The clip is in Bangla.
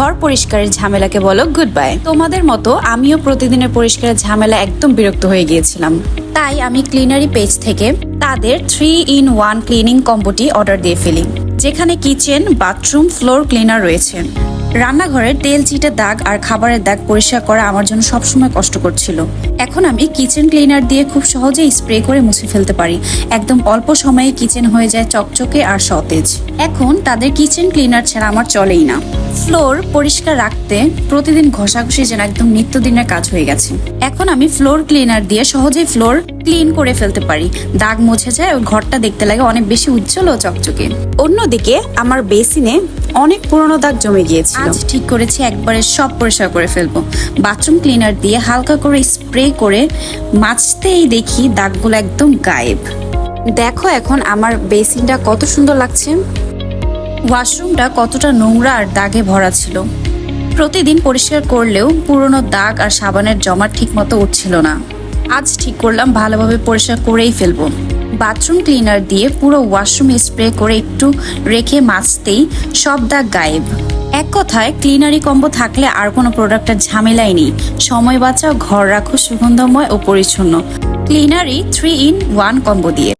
ঘর পরিষ্কারের ঝামেলাকে বলো গুড বাই তোমাদের মতো আমিও প্রতিদিনের পরিষ্কারের ঝামেলা একদম বিরক্ত হয়ে গিয়েছিলাম। তাই আমি ক্লিনারি পেজ থেকে তাদের থ্রি ইন ওয়ান ক্লিনিং কম্বোটি অর্ডার দিয়ে ফেলি, যেখানে কিচেন বাথরুম ফ্লোর ক্লিনার রয়েছে। রান্নাঘরের তেল, চিটে দাগ আর খাবারের দাগ পরিষ্কার করা আমার জন্য সবসময় কষ্ট ছিল। এখন আমি কিচেন ক্লিনার দিয়ে খুব সহজেই স্প্রে করে মুছে ফেলতে পারি। একদম অল্প সময়ে কিচেন হয়ে যায় চকচকে আর সতেজ। এখন তাদের কিচেন ক্লিনার ছাড়া আমার চলেই না। ফ্লোর পরিষ্কার রাখতে প্রতিদিন ঘষাঘষি যেন একদম নিত্যদিনের কাজ হয়ে গেছে। এখন আমি ফ্লোর ক্লিনার দিয়ে সহজেই ফ্লোর ক্লিন করে ফেলতে পারি। দাগ মুছে যায় ওই ঘরটা দেখতে লাগে অনেক বেশি উজ্জ্বল ও চকচকে। অন্যদিকে আমার বেসিনে অনেক পুরনো দাগ জমে গিয়েছিল। আজ ঠিক করেছি একবারে সব পরিষ্কার করে ফেলব। বাথরুম ক্লিনার দিয়ে হালকা করে স্প্রে করে মাছতেই দেখি দাগগুলো একদম গায়েব। দেখো এখন আমার বেসিনটা কত সুন্দর লাগছে। ওয়াশরুমটা কতটা নোংরা আর দাগে ভরা ছিল। প্রতিদিন পরিষ্কার করলেও পুরনো দাগ আর সাবানের জমা ঠিক মতো উঠছিল না। আজ ঠিক করলাম ভালোভাবে পরিষ্কার করেই ফেলব। বাথরুম ক্লিনার দিয়ে পুরো ওয়াশরুম স্প্রে করে একটু রেখে মাজতেই সব দাগ গায়েব। এক কথায়, ক্লিনারি কম্বো থাকলে আর কোনো প্রোডাক্টের ঝামেলাই নেই। সময় বাঁচাও, ঘর রাখো, সুগন্ধময় ও পরিচ্ছন্ন। Cleanery three in one combo দিয়ে।